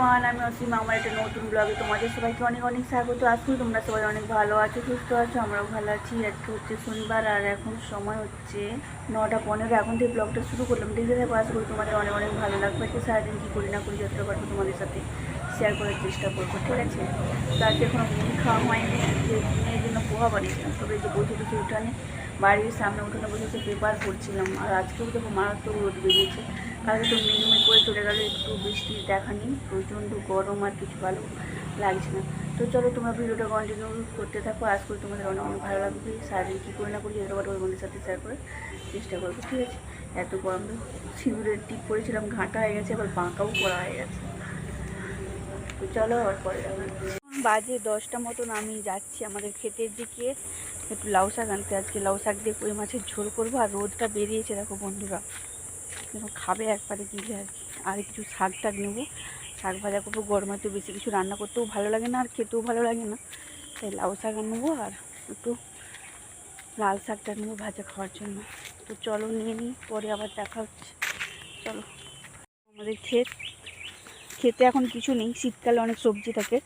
Everyone আমি অসীমা আমার একটা নতুন ব্লগে তোমাদের সবাইকে অনেক অনেক স্বাগত। আজকে তোমরা সবাই অনেক ভালো আছো, সুস্থ আছো, আমরাও ভালো আছি। আজকে হচ্ছে শনিবার আর এখন সময় হচ্ছে নটা পনেরো। এখন থেকে ব্লগটা শুরু করলাম। দেখে দেখো আশা করি তোমাদের অনেক অনেক ভালো লাগবে। আজকে সারাদিন কী করি না করি, যতটা পারব তোমাদের সাথে শেয়ার করার চেষ্টা করব, ঠিক আছে? তো আজকে এখনও মুড়ি খাওয়া হয়নি মেয়ের জন্য পোহা বানিয়েছিলাম, তবে যে বসে বসে উঠানে বাড়ির সামনে উঠানে বসে বসে পেপার পড়ছিলাম আর আজকেও দেখো মারাত্মক রোদ বেরিয়েছে। কালকে তো মেঘমে করে চলে গেলো, একটু বৃষ্টি দেখা নেই, প্রচণ্ড গরম আর কিছু ভালো লাগছে না। তো চলো তোমরা ভিডিওটা কন্টিনিউ করতে থাকো, আজ করে তোমাদের অনেক অনেক ভালো লাগবে। সারাদিন কী করে না করি এরকম ওই বন্ধুদের সাথে শেয়ার করে চেষ্টা করব, ঠিক আছে? এত গরম সিঁদুরের টিপ করেছিলাম ঘাঁটা হয়ে গেছে, আবার বাঁকাও করা হয়ে গেছে। তো চলো আবার পরে বাজে দশটা মতন, আমি যাচ্ছি আমাদের ক্ষেতের দিকে। একটু লাউ শাক আনতে, আজকে লাউ শাক দিয়ে কই মাছের ঝোল করব, আর রোদটা বেরিয়েছে, দেখো বন্ধুরা। যেন খাবে একবারে দিলে আর কি। আর কিছু শাক টাক নেব। শাক ভাজা করব, গরমে তো বেশি কিছু রান্না করতেও ভালো লাগে না আর খেতেও ভালো লাগে না। তাই লাউ শাক নেব আর একটু লাল শাকটা নেব ভাজা খাওয়ার জন্য। তো চলো, নিয়ে নিই, পরে আবার দেখা হচ্ছে। চলো, আমাদের ক্ষেত। খেতে এখন কিছু নেই, শীতকালে অনেক সবজি থাকে।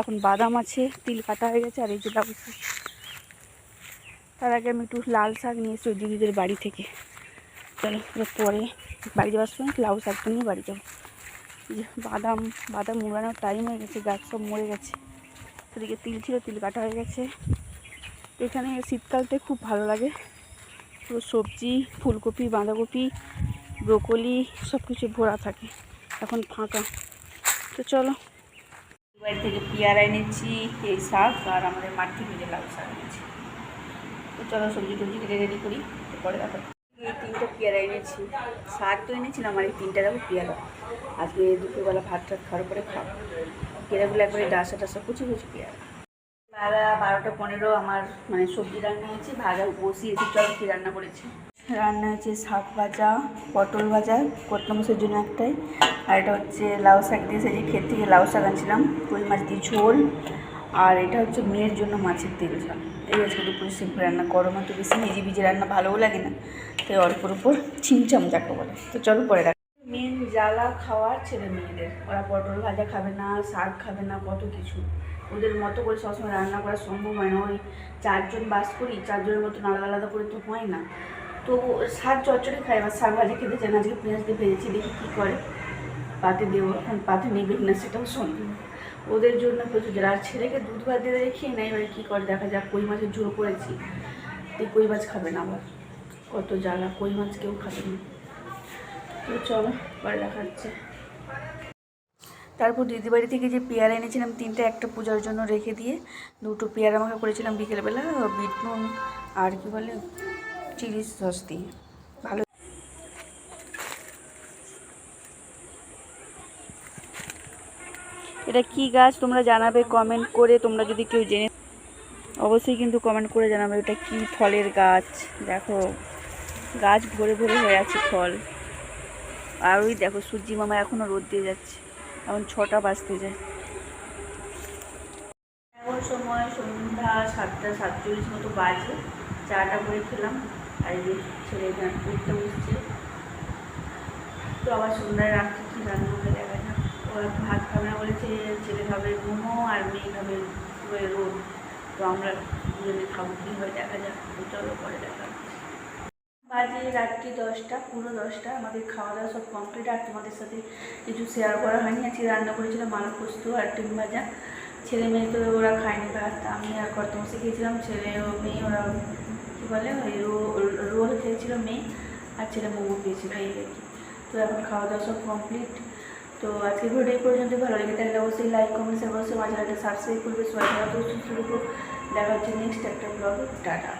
এখন বাদাম আছে, তিল কাটা হয়ে গেছে, আর এই যে লাউ শাক। তার আগে আমি একটু লাল শাক নিয়ে এসেছি দিদিদের বাড়ি থেকে। চলো পরে বাড়ি যাওয়ার সময় লাউ শাকটা নিয়ে বাড়ি যাব। বাদাম বাদাম মোড়ানোর টাইম হয়ে গেছে, গাছ সব মরে গেছে। সেদিকে তিল ছিল, তিল কাটা হয়ে গেছে। এখানে শীতকালতে খুব ভালো লাগে। পুরো সবজি, ফুলকপি, বাঁধাকপি, ব্রোকলি সব কিছু ভরা থাকে। এখন ফাঁকা। তো চলো। বাড়ি থেকে পেয়ারা এনেছি, এই শাক আর আমাদের মাঠ থেকে লাউ শাক এনেছি। তো চলো সবজি টবজি রেডি করি পরে দেখো তিনটে পেয়ারা এনেছি। শাক তো এনেছিলাম, আর এই তিনটা দেখো পেয়ারা। আজকে দুপুরবেলা ভাত টাত খাওয়ার পরে খাও পেয়ারাগুলো একবারে ডাসা টাসা কুচি কুচি পেয়ারা। বেলা বারোটা পনেরো আমার মানে সবজি রান্না হয়েছে, ভাজা বসিয়েছি, চলো কী রান্না করেছি। রান্না হয়েছে শাক ভাজা, পটল ভাজা কটলা মাছের জন্য একটাই। আর এটা হচ্ছে লাউ শাক দিয়ে সেদিন ক্ষেত থেকে লাউ শাক আনছিলাম কই মাছ দিয়ে ঝোল। আর এটা হচ্ছে মেয়ের জন্য মাছের তেল ঝাল। এই আজকে দুপুরে সিম্পল রান্না, গরমে তো বেশি ভিজে ভিজে রান্না ভালোও লাগে না। তাই অল্পর উপর ছিমছাম যাকে বলে তো চলো পরে রাখ মেন জ্বালা খাওয়ার ছেলে মেয়েদের। ওরা পটল ভাজা খাবে না, শাক খাবে না, কত কিছু। ওদের মতো করে সবসময় রান্না করা সম্ভব হয় না। ওই চারজন বাস করি, চারজনের মতো আলাদা আলাদা করে তো হয় না। তো শাক চচ্চড়ি খায়, এবার শাক ভাজা খেতে চায় না, আজকে পেঁয়াজ দিয়ে ভেজেছি, দেখি কী করে। পাতে দেবো, এখন পাতে নেবে না সেটাও সন্দেহ। ওদের জন্য প্রচুর আর ছেলেকে দুধ ভাত দিয়ে রেখে নেয়, এবারে কী করে? দেখা যাক, কই মাছের ঝোল করেছি। এই কই মাছ খাবে না আবার কত জ্বালা, কই মাছ কেউ খাবে না। তো চলো, পরে দেখাচ্ছে তারপর দিদি বাড়ি থেকে যে পেয়ারা এনেছিলাম, তিনটে, একটা পূজার জন্য রেখে দিয়ে, দুটো পেয়ারা মাখা করেছিলাম বিকেলবেলা বিট নুন আর কি বলে চিলি সস দিয়ে ভালো এটা কি গাছ তোমরা জানাবে কমেন্ট করে, তোমরা যদি কেউ জেনে অবশ্যই কিন্তু কমেন্ট করে জানাবে এটা কি ফলের গাছ। দেখো, গাছ ভরে ভরে হয়ে আছে ফল। আর ওই দেখো, সূর্যি মামা এখনও রোদ দিয়ে যাচ্ছে। এখন ছটা বাজতে যায়। সময় সন্ধ্যা সাতটা সাতচল্লিশ মতো বাজে। চাটা করে খেলাম, আর এই ছেলে গান পড়তে বসছে। তো আবার সন্ধ্যায় রাখছি কী রান্না হবে দেখা ভাত খাবে না বলেছে, ছেলে খাবে মোমো আর মেয়ে খাবে রোদ তো আমরা দুজনে খাব, কী হয় দেখা যাক চলো পরে দেখা। বাজে রাত্রি দশটা, পুরো দশটা, আমাদের খাওয়া দাওয়া সব কমপ্লিট আর তোমাদের সাথে কিছু শেয়ার করা হয়নি। আজকে রান্না করেছিলাম আলু পোস্ত আর ডিম ভাজা। ছেলে মেয়ে তো ওরা খায়নি ভাত, আমি আর কর্তমসে খেয়েছিলাম, ছেলে ও মেয়ে ওরা, কী বলে, ওই রোল খেয়েছিল মেয়ে, আর ছেলে মোমো খেয়েছিল, এই আর কি। তো এখন খাওয়া দাওয়া সব কমপ্লিট তো আজকে ভিডিও পর্যন্ত ভালো লেগে থাকলে অবশ্যই লাইক কমেন্ট শেয়ার অবশ্যই মাঝে একটা সাবস্ক্রাইব করবে। সবাই ভালো সুস্থ দেখা হচ্ছে নেক্সট একটা ব্লগ টাটা।